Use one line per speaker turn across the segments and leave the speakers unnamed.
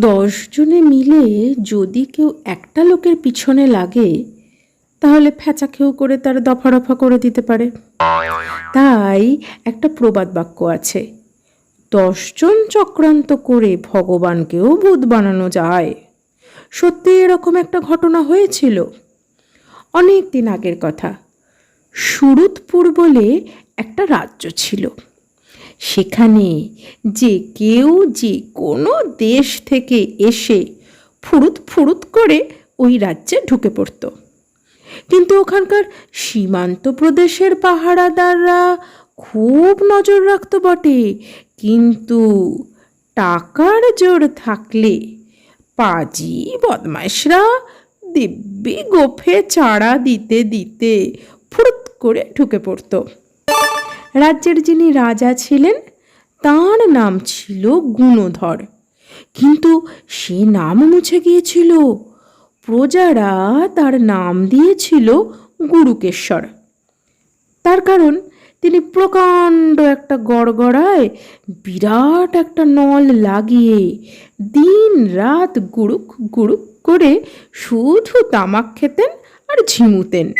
দশজনে মিলে যদি কেউ একটা লোকের পিছনে লাগে, তাহলে ফ্যাচাকেও করে তার দফা রফা করে দিতে পারে। তাই একটা প্রবাদ বাক্য আছে, দশজন চক্রান্ত করে ভগবানকেও ভূত বানানো যায়। সত্যি এরকম একটা ঘটনা হয়েছিল অনেক দিন আগের কথা। সুরুৎপুর বলে একটা রাজ্য ছিল। সেখানে যে কেউ যে কোনো দেশ থেকে এসে ফুরুত ফুরুত করে ওই রাজ্যে ঢুকে পড়ত। কিন্তু ওখানকার সীমান্ত প্রদেশের পাহারাদাররা খুব নজর রাখতো বটে। কিন্তু টাকার জোর থাকলে পাজি বদমাইশরা দিব্যি গোফে চাড়া দিতে দিতে ফুরুত করে ঢুকে পড়তো। রাজ্যের যিনি রাজা ছিলেন, তার নাম ছিল গুণধর। কিন্তু সে নাম মুছে গিয়েছিল। প্রজারা তার নাম দিয়েছিল গুরুকেশ্বর। তার কারণ, তিনি প্রকাণ্ড একটা গড়গড়ায় বিরাট একটা নল লাগিয়ে দিন রাত গুড়ুক গুড়ুক করে শুধু তামাক খেতেন আর ঝিমুতেন।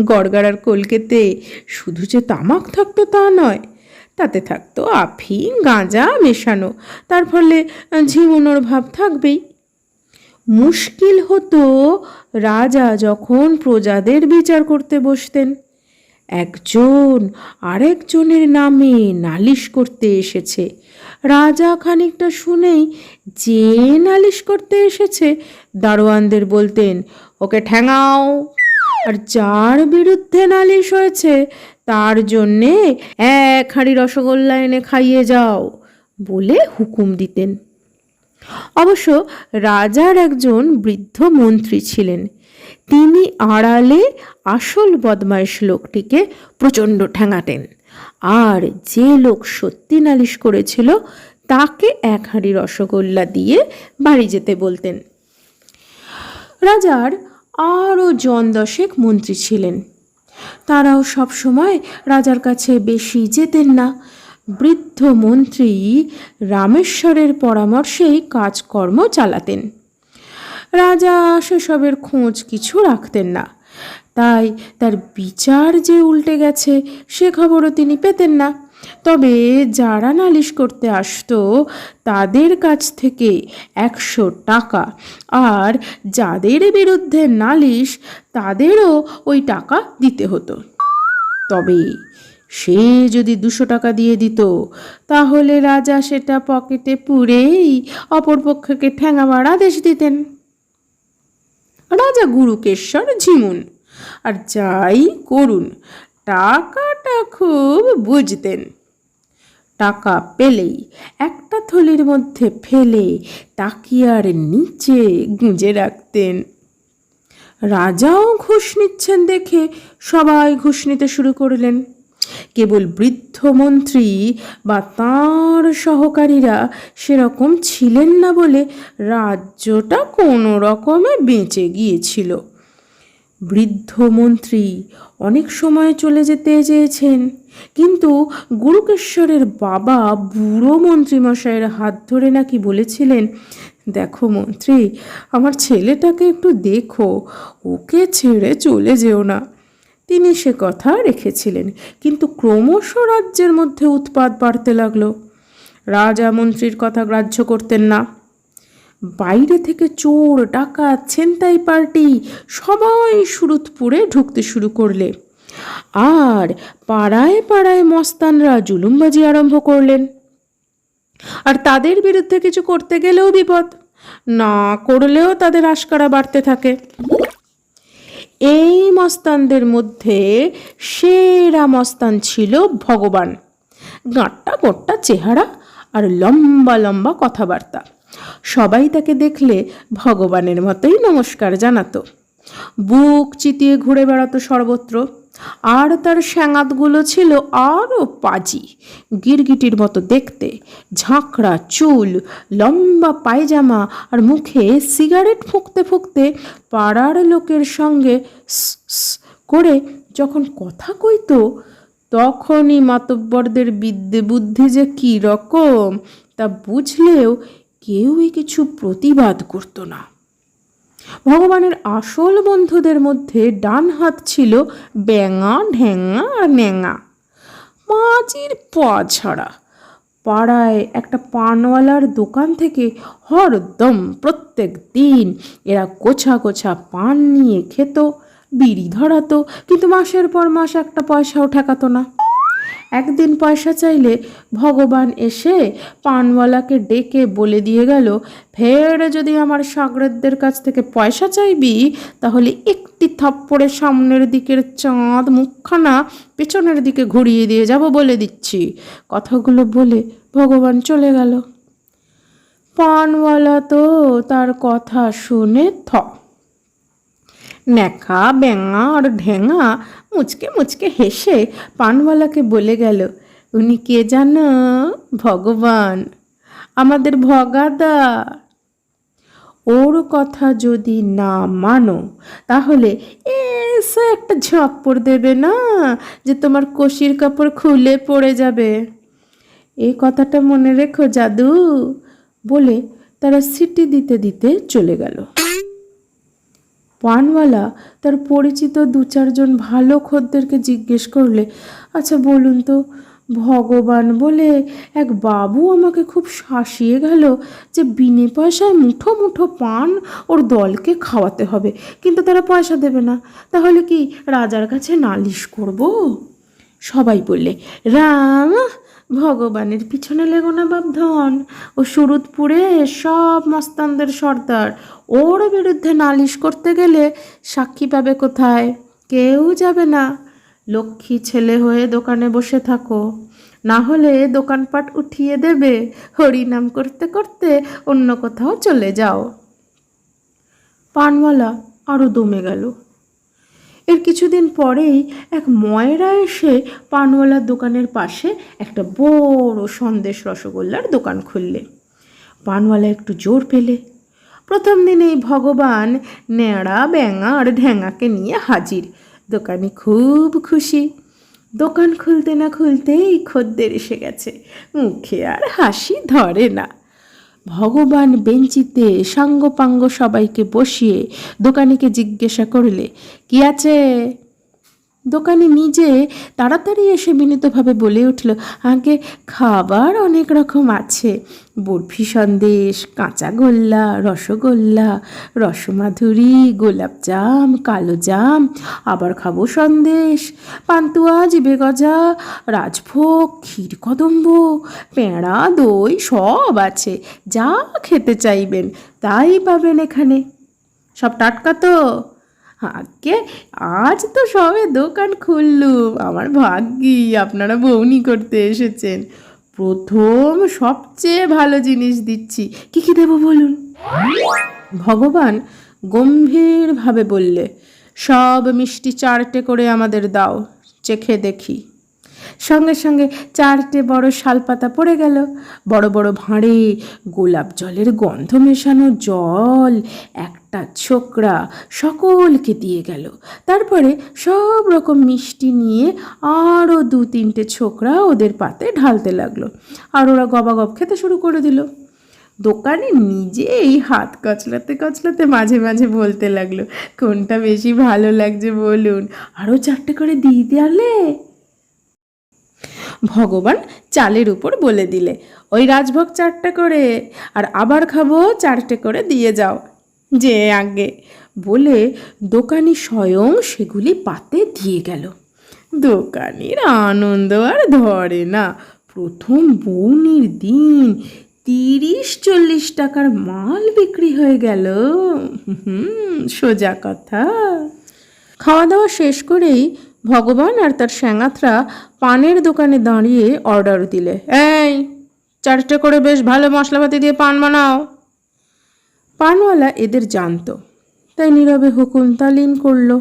গড়গাড়ার কলকেতে শুধু যে তামাক থাকতো তা নয়, তাতে থাকতো আফিং গাঁজা মেশানো। তার ফলে ঝিমুনোর ভাব থাকবেই। মুশকিল হতো রাজা যখন প্রজাদের বিচার করতে বসতেন। একজন আরেকজনের নামে নালিশ করতে এসেছে। রাজা খানিকটা শুনেই যে নালিশ করতে এসেছে, দারোয়ানদের বলতেন, ওকে ঠ্যাঙাও আর যার বিরুদ্ধে নালিশ হয়েছে, তার জন্যে এক হাঁড়ি রসগোল্লা এনে খাইয়ে যাও বলে হুকুম দিতেন। অবশ্য রাজার একজন বৃদ্ধ মন্ত্রী ছিলেন। তিনি আড়ালে আসল বদমাইশ লোকটিকে প্রচণ্ড ঠ্যাঙাতেন আর যে লোক সত্যি নালিশ করেছিল, তাকে এক হাঁড়ি রসগোল্লা দিয়ে বাড়ি যেতে বলতেন। রাজার আরও জন দশেক মন্ত্রী ছিলেন। তারাও সব সময় রাজার কাছে বেশি যেতেন না। বৃদ্ধ মন্ত্রী রামেশ্বরের পরামর্শেই কাজকর্ম চালাতেন। রাজা সেসবের খোঁজ কিছু রাখতেন না। তাই তার বিচার যে উল্টে গেছে, সে খবরও তিনি পেতেন না। তবে যারা নালিশ করতে আসতো, তাদের কাছ থেকে একশো টাকা। আর যাদের বিরুদ্ধে নালিশ, তাদেরও ওই টাকা দিতে হতো। তবে সে যদি দুশো টাকা দিয়ে দিত, তাহলে রাজা সেটা পকেটে পুরেই অপরপক্ষকে ঠ্যাঙাবার আদেশ দিতেন। রাজা গুরুকেশ্বর ঝিমুন, আর যাই করুন টাকাটা খুব বুঝতেন। টাকা পেলেই একটা থলির মধ্যে ফেলে তাকিয়ার নিচে গুঁজে রাখতেন। রাজাও ঘুষ নিচ্ছেন দেখে সবাই ঘুষ নিতে শুরু করলেন। কেবল বৃদ্ধ মন্ত্রী বা তাঁর সহকারীরা সেরকম ছিলেন না বলে রাজ্যটা কোনো রকমে বেঁচে গিয়েছিল। বৃদ্ধ মন্ত্রী অনেক সময় চলে যেতে চেয়েছেন। কিন্তু গুরুকেশ্বরের বাবা বুড়ো মন্ত্রীমশাইয়ের হাত ধরে নাকি বলেছিলেন, দেখো মন্ত্রী, আমার ছেলেটাকে একটু দেখো, ওকে ছেড়ে চলে যেও না। তিনি সে কথা রেখেছিলেন, কিন্তু ক্রমশ রাজ্যের মধ্যে উৎপাত বাড়তে লাগল। রাজা মন্ত্রীর কথা গ্রাহ্য করতেন না। বাইরে থেকে চোর, ডাকাত, ছেনতাই পার্টি সবাই সুরুৎপুরে ঢুকতে শুরু করলে। আর পাড়ায় পাড়ায় মস্তানরা জুলুমবাজি আরম্ভ করলেন। আর তাদের বিরুদ্ধে কিছু করতে গেলেও বিপদ, না করলেও তাদের আশকারা বাড়তে থাকে। এই মস্তানদের মধ্যে সেরা মস্তান ছিল ভগবান। গাঁটটা গোট্টা চেহারা আর লম্বা লম্বা কথাবার্তা। সবাই তাকে দেখলে ভগবানের মতোই নমস্কার জানাতো। বুক চিতিয়ে ঘুরে বেড়াতো সর্বত্র। আর তার স্যাঙাতগুলো ছিল আরও পাজি। গিরগিটির মতো দেখতে। ঝাঁকড়া চুল, লম্বা পায়জামা আর মুখে সিগারেট ফুঁকতে ফুঁকতে পাড়ার লোকের সঙ্গে করে যখন কথা কইতো, তখনই মাতব্বরদের বিদ্যে বুদ্ধি যে কী রকম তা বুঝলেও কেউই কিছু প্রতিবাদ করতো না। ভগবানের আসল বন্ধুদের মধ্যে ডান হাত ছিল ব্যাঙা ঢ্যাঙা আর ন্যাঙা। মাঝির পা ছাড়া পাড়ায় একটা পানওয়ালার দোকান থেকে হরদম প্রত্যেক দিন এরা গোছা গোছা পান নিয়ে খেত, বিড়ি ধরাতো, কিন্তু মাসের পর মাস একটা পয়সাও ঠেকাতো না। একদিন পয়সা চাইলে ভগবান এসে পানওয়ালাকে ডেকে বলে দিয়ে গেল, ফের যদি আমার সাগরেদদের কাছ থেকে পয়সা চাইবি, তাহলে একটি থাপ্পড়ে সামনের দিকের চাঁদ মুখখানা পেছনের দিকে ঘুরিয়ে দিয়ে যাব বলে দিচ্ছি। কথাগুলো বলে ভগবান চলে গেল। পানওয়ালা তো তার কথা শুনে থ ন্যাকা ব্যাঙা আর ঢেঙা মুচকে মুচকে হেসে পানওয়ালাকে বলে গেল, উনি কে জানো? ভগবান, আমাদের ভগাদা। ওর কথা যদি না মানো, তাহলে এসে একটা ঝাপ্পড় দেবে না যে তোমার কষির কাপড় খুলে পড়ে যাবে। এই কথাটা মনে রেখো, জাদু, বলে তারা সিটি দিতে দিতে চলে গেল। পানওয়ালা তার পরিচিত দু চারজন ভালো খদ্দেরকে জিজ্ঞেস করলে আচ্ছা বলুন তো, ভগবান বলে এক বাবু আমাকে খুব শাসিয়ে গেল যে বিনে পয়সায় মুঠো মুঠো পান ওর দলকে খাওয়াতে হবে, কিন্তু তারা পয়সা দেবে না, তাহলে কি রাজার কাছে নালিশ করব? সবাই বললে, রাম ভগবানের পিছনে লেগো না বাপধন। ও সুরুৎপুরে সব মস্তানদের সর্দার। ওর বিরুদ্ধে নালিশ করতে গেলে সাক্ষী পাবে কোথায়? কেউ যাবে না। লক্ষ্মী ছেলে হয়ে দোকানে বসে থাকো। না হলে দোকানপাট উঠিয়ে দেবে। হরিনাম করতে করতে অন্য কোথাও চলে যাও। পানওয়ালা আরও দমে গেল। এর কিছুদিন পরেই এক ময়রা এসে পানওয়ালার দোকানের পাশে একটা বড় সন্দেশ রসগোল্লার দোকান খুললে। পানওয়ালা একটু জোর পেলে। প্রথম দিনেই ভগবান ন্যাড়া, ব্যাঙা আর ঢ্যাঙাকে নিয়ে হাজির। দোকানি খুব খুশি। দোকান খুলতে না খুলতেই খদ্দের এসে গেছে। মুখে আর হাসি ধরে না। ভগবান বেঞ্চিতে সাঙ্গপাঙ্গ সবাইকে বসিয়ে দোকানিকে জিজ্ঞাসা করলে কি আছে? দোকানি নিজে তাড়াতাড়ি এসে বিনীতভাবে বলে উঠল, আগে খাবার অনেক রকম আছে। বরফি সন্দেশ, কাঁচা গোল্লা, রসগোল্লা, রসমাধুরি গোলাপজাম কালো জাম, আবার খাব সন্দেশ, পান্তুয়া, জিবে গজা, রাজভোগ, ক্ষীর কদম্ব, পেঁড়া, দই, সব আছে, যা খেতে চাইবেন, তাই পাবেন এখানে। সব টাটকা তো? আগে আজ তো সবে দোকান খুললুম আমার ভাগ্যি আপনারা বৌনি করতে এসেছেন। প্রথম সবচেয়ে ভালো জিনিস দিচ্ছি। কি কি দেব বলুন? ভগবান গম্ভীরভাবে বললে, সব মিষ্টি চারটে করে আমাদের দাও, চেখে দেখি। সঙ্গে সঙ্গে চারটে বড় শালপাতা পড়ে গেল। বড় বড় ভাঁড়ে গোলাপ জলের গন্ধ মেশানো জল, একটা ছোকরা সকলকে দিয়ে গেল। তারপরে সব রকম মিষ্টি নিয়ে আরও দু তিনটে ছোকরা ওদের পাতে ঢালতে লাগল আর ওরা গবাগব খেতে শুরু করে দিল। দোকানে নিজেই হাত কচলাতে কচলাতে মাঝে মাঝে বলতে লাগল, কোনটা বেশি ভালো লাগছে বলুন। আরও চারটে করে দিয়ে দেয়ালে ভগবান চালের উপর বলে দিলে, ওই রাজভোগ চারটে করে, আর আবার খাব চারটে করে দিয়ে যাও। যে আগে বলে দোকানি স্বয়ং সেগুলি পাতে দিয়ে গেল। দোকানির আনন্দ আর ধরে না। প্রথম বৌনির দিন তিরিশ চল্লিশ টাকার মাল বিক্রি হয়ে গেল। হুম, সোজা কথা। খাওয়া দাওয়া শেষ করেই ভগবান আর তার স্যাঙাথরা পানের দোকানে দাঁড়িয়ে অর্ডার দিলে। এই, চারটে করে বেশ ভালো মশলাপাতি দিয়ে পান বানাও। পানওয়ালা এদের জানতো। তাই নীরবে হুকুম তালিম করল।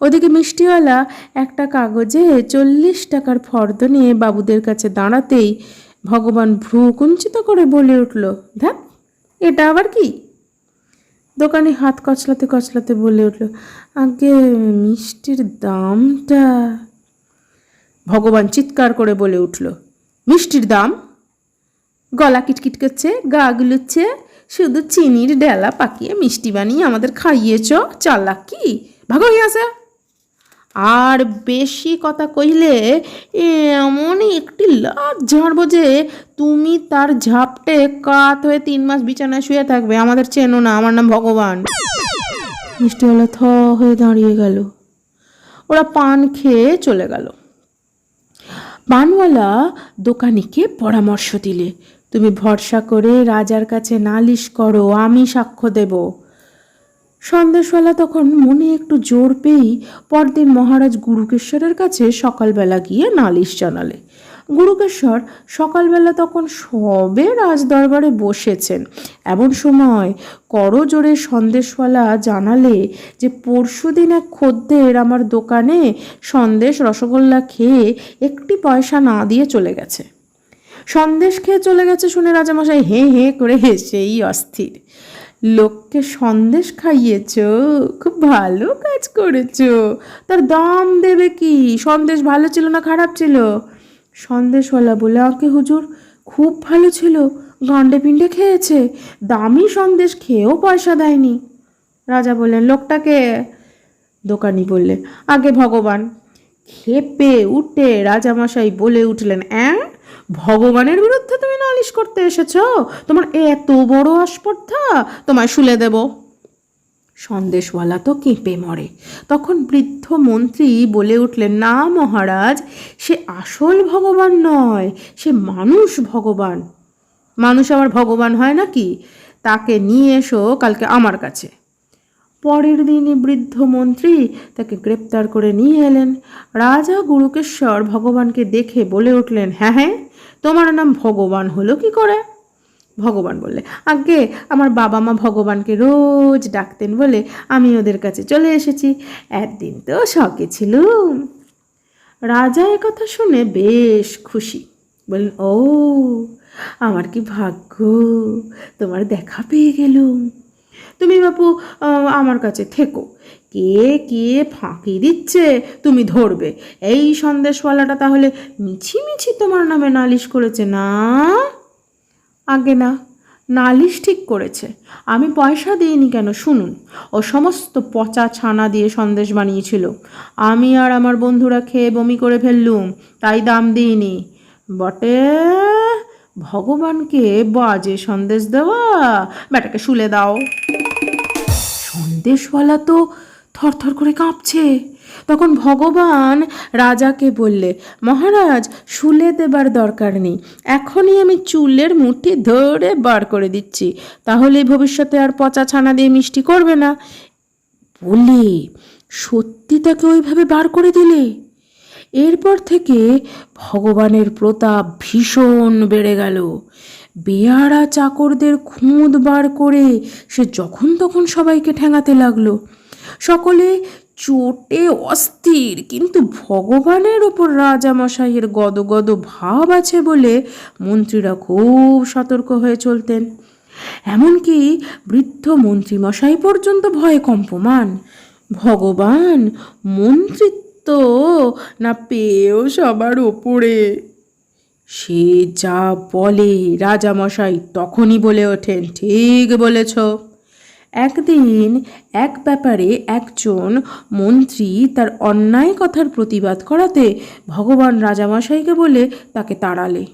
ওদিকে মিষ্টিওয়ালা একটা কাগজে চল্লিশ টাকার ফর্দ নিয়ে বাবুদের কাছে দাঁড়াতেই ভগবান ভ্রু কুঞ্চিত করে বলে উঠল ধ্যাপ এটা আবার কি? দোকানে হাত কচলাতে কচলাতে বলে উঠল, আগে মিষ্টির দামটা ভগবান চিৎকার করে বলে উঠল, মিষ্টির দাম? গলা কিটকিট করছে, গা গুলুচ্ছে, শুধু চিনির ডেলা পাকিয়ে মিষ্টি বানিয়ে আমাদের খাইয়েছ, চালাক কি? ভাগ হয়ে আসে। আর বেশি কথা কইলে এমন একটি লাভ ঝাড়বো যে তুমি তার ঝাপটে কাত হয়ে তিন মাস বিছানায় শুয়ে থাকবে। আমাদের চেনো না, আমার নাম ভগবান। মিষ্টিওয়ালা থ হয়ে দাঁড়িয়ে গেল। ওরা পান খেয়ে চলে গেল। পানওয়ালা দোকানিকে পরামর্শ দিলে, তুমি ভরসা করে রাজার কাছে নালিশ করো, আমি সাক্ষ্য দেব। সন্দেশওয়ালা তখন মনে একটু জোর পেয়েই পরদিন মহারাজ গুরুকেশ্বরের কাছে সকালবেলা গিয়ে নালিশ জানালে। গুরুকেশ্বর সকালবেলা তখন সবে রাজদরবারে বসেছেন। এমন সময় করজোরে সন্দেশওয়ালা জানালে যে, পরশুদিন এক খদ্দের আমার দোকানে সন্দেশ রসগোল্লা খেয়ে একটি পয়সা না দিয়ে চলে গেছে। সন্দেশ খেয়ে চলে গেছে শুনে রাজামশাই হে হে করে হেসেই অস্থির। লোককে সন্দেশ খাইয়েছ? খুব ভালো কাজ করেছ। তার দাম দেবে কি? সন্দেশ ভালো ছিল না খারাপ ছিল? সন্দেশওয়ালা বলে আঁকে হুজুর, খুব ভালো ছিল। গান্ডে পিণ্ডে খেয়েছে। দামি সন্দেশ খেয়েও পয়সা দেয়নি। রাজা বললেন, লোকটাকে? দোকানি বললে আগে ভগবান, খেপে উঠে রাজামশাই বলে উঠলেন, অ্যাঁ? ভগবানের বিরুদ্ধে তুমি নালিশ করতে এসেছ? তোমার এত বড় আস্পর্ধা, তোমায় শুলে দেব। সন্দেশওয়ালা তো কেঁপে মরে। তখন বৃদ্ধ মন্ত্রী বলে উঠলেন, না মহারাজ, সে আসল ভগবান নয়, সে মানুষ ভগবান। মানুষ আবার ভগবান হয় নাকি? তাকে নিয়ে এসো কালকে আমার কাছে। পরের দিনই বৃদ্ধ মন্ত্রী তাকে গ্রেপ্তার করে নিয়ে এলেন। রাজা গুরুকেশ্বর ভগবানকে দেখে বলে উঠলেন হ্যাঁ হ্যাঁ তোমার নাম ভগবান হলো কি করে? ভগবান বললে আগে আমার বাবা মা ভগবানকে রোজ ডাকতেন বলে আমি ওদের কাছে চলে এসেছি। একদিন তো শখে ছিলুম রাজা কথা শুনে বেশ খুশি। বললেন, ও, আমার কি ভাগ্য, তোমার দেখা পেয়ে গেলুম। তুমি বাপু আমার কাছে থেকো। কে কে ফাঁকি দিচ্ছে, তুমি ধরবে। এই সন্দেশওয়ালাটা তাহলে মিছি মিছি তোমার নামে নালিশ করেছে না? আগে না, নালিশ ঠিক করেছে। আমি পয়সা দিইনি কেন, শুনুন। ও সমস্ত পচা ছানা দিয়ে সন্দেশ বানিয়েছিল। আমি আর আমার বন্ধুরা খেয়ে বমি করে ফেললুম, তাই দাম দিইনি। বটে ভগবানকে বাজে সন্দেশ দেওয়া? বেটাকে শুলে দাও। সন্দেশওয়ালা তো থরথর করে কাঁপছে। তখন ভগবান রাজাকে বললে, মহারাজ, শুলে দেবার দরকার নেই। এখনই আমি চুলের মুঠি ধরে বার করে দিচ্ছি। তাহলে ভবিষ্যতে আর পচা ছানা দিয়ে মিষ্টি করবে না। বলে সত্যি তাকে ওইভাবে বার করে দিলে? এরপর থেকে ভগবানের প্রতাপ ভীষণ বেড়ে গেল। বেয়ারা চাকরদের খুঁত বার করে সে যখন তখন সবাইকে ঠেঙাতে লাগল। সকলে চোটে অস্থির, কিন্তু ভগবানের ওপর রাজামশাইয়ের গদগদ ভাব আছে বলে মন্ত্রীরা খুব সতর্ক হয়ে চলতেন। এমনকি বৃদ্ধ মন্ত্রীমশাই পর্যন্ত ভয়ে কম্পমান। ভগবান মন্ত্রিত্ব না পেয়েও সবার ওপরে সে যা বলে রাজামশাই তখনই বলে ওঠেন, ঠিক বলেছ। একদিন এক ব্যাপারে একজন মন্ত্রী তার অন্যায় কথার প্রতিবাদ করাতে ভগবান রাজামশাইকে বলে তাকে তাড়ালে।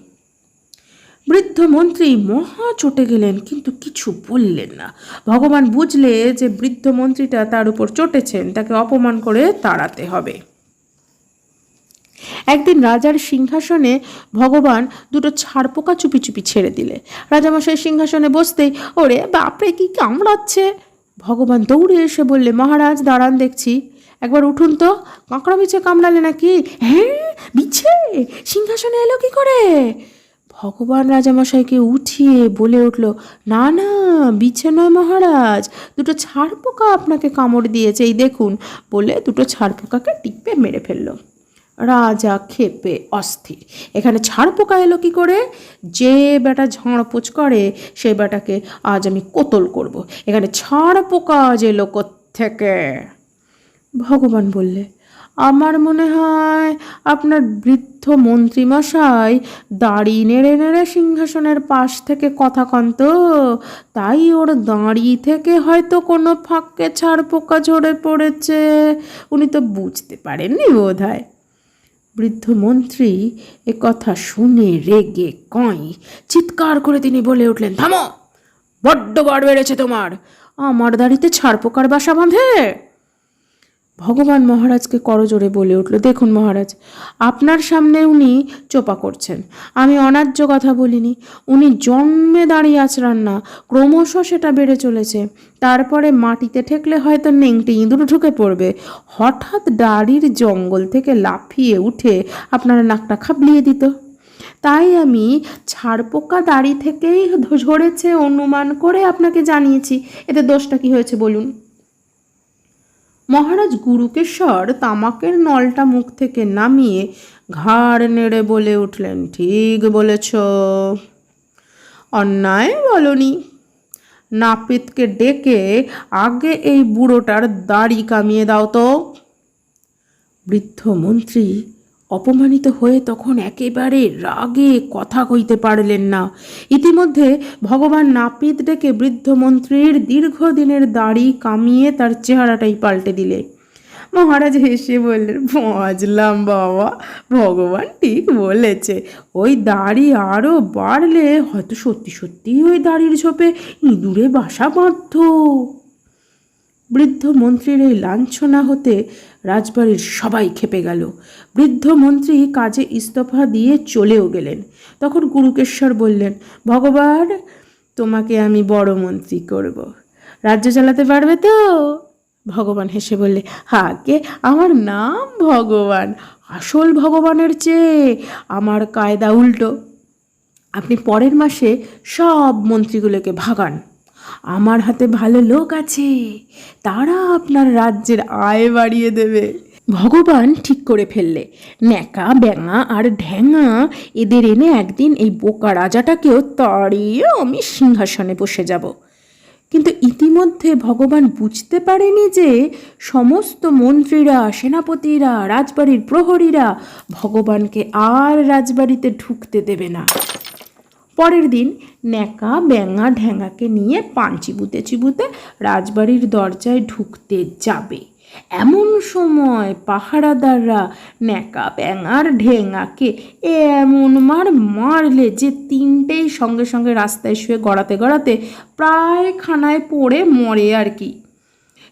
বৃদ্ধ মন্ত্রী মহা চটে গেলেন, কিন্তু কিছু বললেন না। ভগবান বুঝলে যে বৃদ্ধ মন্ত্রীটা তার উপর চটেছেন, তাকে অপমান করে তাড়াতে হবে। একদিন রাজার সিংহাসনে ভগবান দুটো ছাড়পোকা চুপি চুপি ছেড়ে দিলে। রাজামশাই সিংহাসনে বসতেই, ওরে বাপরে, কি কামড়াচ্ছে? ভগবান দৌড়ে এসে বললে, মহারাজ, দাঁড়ান দেখছি। একবার উঠুন তো, কাঁকড়া বিছে কামড়ালে নাকি? হ্যাঁ বিছে? সিংহাসনে এলো কি করে? ভগবান রাজামশাইকে উঠিয়ে বলে উঠল, না না, বিছে নয় মহারাজ, দুটো ছাড়পোকা আপনাকে কামড় দিয়েছে, এই দেখুন। বলে দুটো ছাড়পোকাকে টিপে মেরে ফেলল। রাজা ক্ষেপে অস্থির। এখানে ছাড় পোকা এলো কি করে? যে বেটা ঝাড়পোচ করে সেই বেটাকে আজ আমি কোতল করব। এখানে ছাড় পোকা আজ এলো থেকে ভগবান বললে, আমার মনে হয় আপনার বৃদ্ধ মন্ত্রীমশাই দাড়ি নেড়ে নেড়ে সিংহাসনের পাশ থেকে কথা কন তো। তাই ওর দাঁড়ি থেকে হয়তো কোনো ফাঁকে ছাড় পোকা ঝরে পড়েছে। উনি তো বুঝতে পারেননি বোধ হয় বৃদ্ধ মন্ত্রী এ কথা শুনে রেগে কয়। চিৎকার করে তিনি বলে উঠলেন, থামো! বড্ড বার বেড়েছে তোমার। আমার দাড়িতে ছাড়পোকার বাসা বাঁধে। ভগবান মহারাজকে করজোরে বলে উঠল, দেখুন মহারাজ, আপনার সামনে উনি চোপা করছেন। আমি অন্যায্য কথা বলিনি। উনি জন্মে দাঁড়িয়ে আছড়ান না ক্রমশ সেটা বেড়ে চলেছে। তারপরে মাটিতে ঠেকলে হয়তো নেংটি ইঁদুর ঢুকে পড়বে। হঠাৎ দাড়ির জঙ্গল থেকে লাফিয়ে উঠে আপনার নাকটা খাবলিয়ে দিত। তাই আমি ছাড়পোকা দাড়ি থেকেই ঝরেছে অনুমান করে আপনাকে জানিয়েছি। এতে দোষটা কি হয়েছে বলুন? মহারাজ গুরুকেশ্বর তামাকের নলটা মুখ থেকে নামিয়ে ঘাড় নেড়ে বলে উঠলেন, ঠিক বলেছ। অন্যায় বলনি। নাপিতকে ডেকে আগে এই বুড়োটার দাড়ি কামিয়ে দাও তো। বৃদ্ধ মন্ত্রী অপমানিত হয়ে তখন একেবারে রাগে কথা কইতে পারলেন না। ইতিমধ্যে ভগবান নাপিত ডেকে বৃদ্ধ মন্ত্রীর দীর্ঘদিনের দাড়ি কামিয়ে তার চেহারাটাই পাল্টে দিলে। মহারাজ হেসে বললেন বাজলাম বাবা, ভগবান ঠিক বলেছে। ওই দাড়ি আরও বাড়লে হয়তো সত্যি সত্যি ওই দাড়ির ঝোপে ইঁদুরে বাসা বাঁধত। বৃদ্ধ মন্ত্রীর এই লাঞ্ছনা হতে রাজবাড়ির সবাই খেপে গেল। বৃদ্ধ মন্ত্রী কাজে ইস্তফা দিয়ে চলেও গেলেন। তখন গুরুকেশ্বর বললেন, ভগবান, তোমাকে আমি বড় মন্ত্রী করব। রাজ্য চালাতে পারবে তো? ভগবান হেসে বললে, হাকে? আমার নাম ভগবান। আসল ভগবানের চেয়ে আমার কায়দা উল্টো। আপনি পরের মাসে সব মন্ত্রীগুলোকে ভাগান। আমার হাতে ভালো লোক আছে। তারা আপনার রাজ্যের আয় বাড়িয়ে দেবে। ভগবান ঠিক করে ফেললে। ন্যাকা, ব্যাঙা আর ঢ্যাঙা এদের এনে একদিন এই বোকা রাজাটাকেও তাড়িয়ে আমি সিংহাসনে বসে যাব। কিন্তু ইতিমধ্যে ভগবান বুঝতে পারেনি যে সমস্ত মন্ত্রীরা, সেনাপতিরা, রাজবাড়ির প্রহরীরা ভগবানকে আর রাজবাড়িতে ঢুকতে দেবে না। পরের দিন ন্যাকা, ব্যাঙা ঢ্যাঙাকে নিয়ে পান চিবুতে চিবুতে রাজবাড়ির দরজায় ঢুকতে যাবে। এমন সময় পাহারাদাররা ন্যাকা ব্যাঙার ঢেঙাকে এমন মার মারলে যে তিনটেই সঙ্গে সঙ্গে রাস্তায় শুয়ে গড়াতে গড়াতে প্রায় খানায় পড়ে মরে আর কি।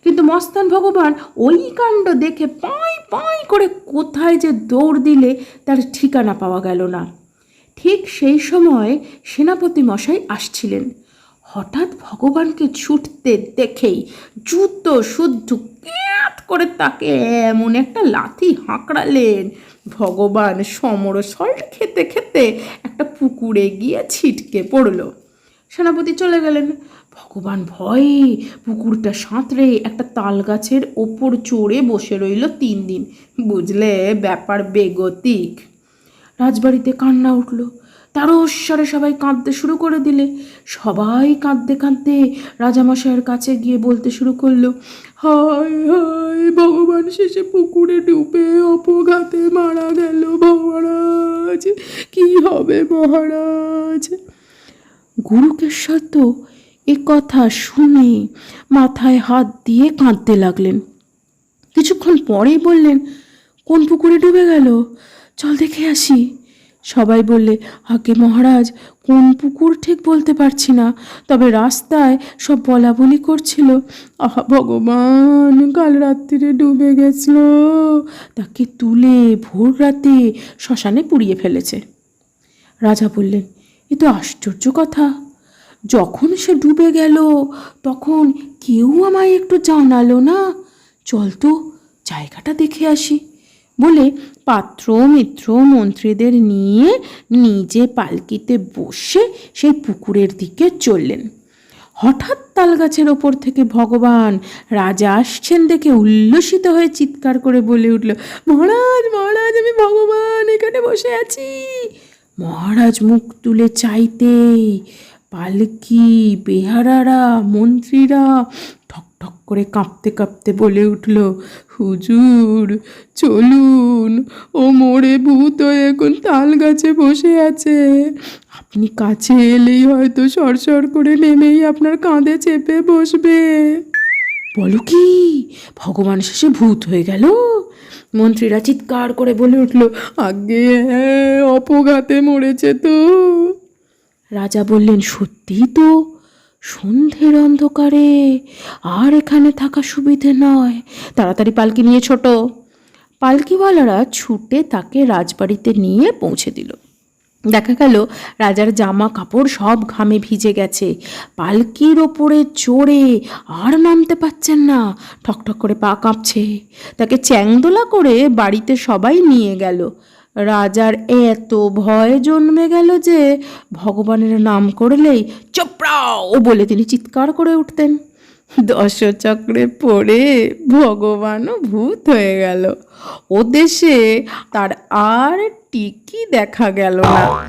কিন্তু মস্তান ভগবান ওই কাণ্ড দেখে পাঁই পাঁই করে কোথায় যে দৌড় দিলে তার ঠিকানা পাওয়া গেল না। ঠিক সেই সময় সেনাপতি মশাই আসছিলেন। হঠাৎ ভগবানকে ছুটতে দেখেই জুতো শুদ্ধ ক্যাট করে তাকে এমন একটা লাথি হাঁকড়ালেন। ভগবান সমর সল্ট খেতে খেতে একটা পুকুরে গিয়ে ছিটকে পড়ল। সেনাপতি চলে গেলেন। ভগবান ভয়ে পুকুরটা সাঁতরে একটা তাল গাছের ওপর চড়ে বসে রইল তিন দিন। বুঝলে? ব্যাপার বেগতিক। রাজবাড়িতে কান্না উঠল। তারস্বরে সবাই কাঁদতে শুরু করে দিলে। সবাই কাঁদতে কাঁদতে রাজামশাইয়ের কাছে গিয়ে বলতে শুরু করল, হায় হায়, ভগবান শেষে পুকুরে ডুবে অপঘাতে মারা গেল মহারাজ। কি হবে মহারাজ? গুরুকেশ্বর তো এ কথা শুনে মাথায় হাত দিয়ে কাঁদতে লাগলেন। কিছুক্ষণ পরেই বললেন, কোন পুকুরে ডুবে গেল? চল দেখে আসি। সবাই বললে, আগে মহারাজ, কোন পুকুর ঠিক বলতে পারছি না। তবে রাস্তায় সব বলা বলি করছিল। আহা, ভগবান, কাল রাত্রিরে ডুবে গেছিল। তাকে তুলে ভোর রাতে শ্মশানে পুড়িয়ে ফেলেছে। রাজা বললেন, এ তো আশ্চর্য কথা। যখন সে ডুবে গেল, তখন কেউ আমায় একটু জানালো না। চল তো জায়গাটা দেখে আসি। বলে, পাত্র, মিত্র, মন্ত্রীদের নিয়ে নিজে পালকিতে বসে সেই পুকুরের দিকে চললেন। হঠাৎ তালগাছের ওপর থেকে ভগবান রাজা আসছেন দেখে উল্লসিত হয়ে চিৎকার করে বলে উঠল, মহারাজ মহারাজ, আমি ভগবান, এখানে বসে আছি। মহারাজ মুখ তুলে চাইতে, পালকি, বেহারারা, মন্ত্রীরা ঠক ঠক করে কাঁপতে কাঁপতে বলে উঠল হুজুর, চলুন। ও মোড়ে ভূত এখন তাল গাছে বসে আছে। আপনি কাছে এলেই হয়তো সরসর করে নেমেই আপনার কাঁধে চেপে বসবে। বলো কি? ভগবান শেষে ভূত হয়ে গেল? মন্ত্রীরা চিৎকার করে বলে উঠল, আগে হ্যাঁ অপঘাতে মরেছে তো? রাজা বললেন সত্যি তো সন্ধ্যের অন্ধকারে আর এখানে থাকা সুবিধে নয়। তাড়াতাড়ি পালকি নিয়ে ছোট। পালকিওয়ালারা ছুটে তাকে রাজবাড়িতে নিয়ে পৌঁছে দিল। দেখা গেল রাজার জামা কাপড় সব ঘামে ভিজে গেছে। পালকির ওপরে চড়ে আর নামতে পাচ্ছেন না। ঠকঠক করে পা কাঁপছে। তাকে চ্যাংদোলা করে বাড়িতে সবাই নিয়ে গেল। রাজার এত ভয় জন্মে গেল যে ভগবানের নাম করলেই চপড়াও বলে তিনি চিৎকার করে উঠতেন। দশচক্রে পড়ে ভগবানও ভূত হয়ে গেল। ও দেশে তার আর টিকি দেখা গেল না।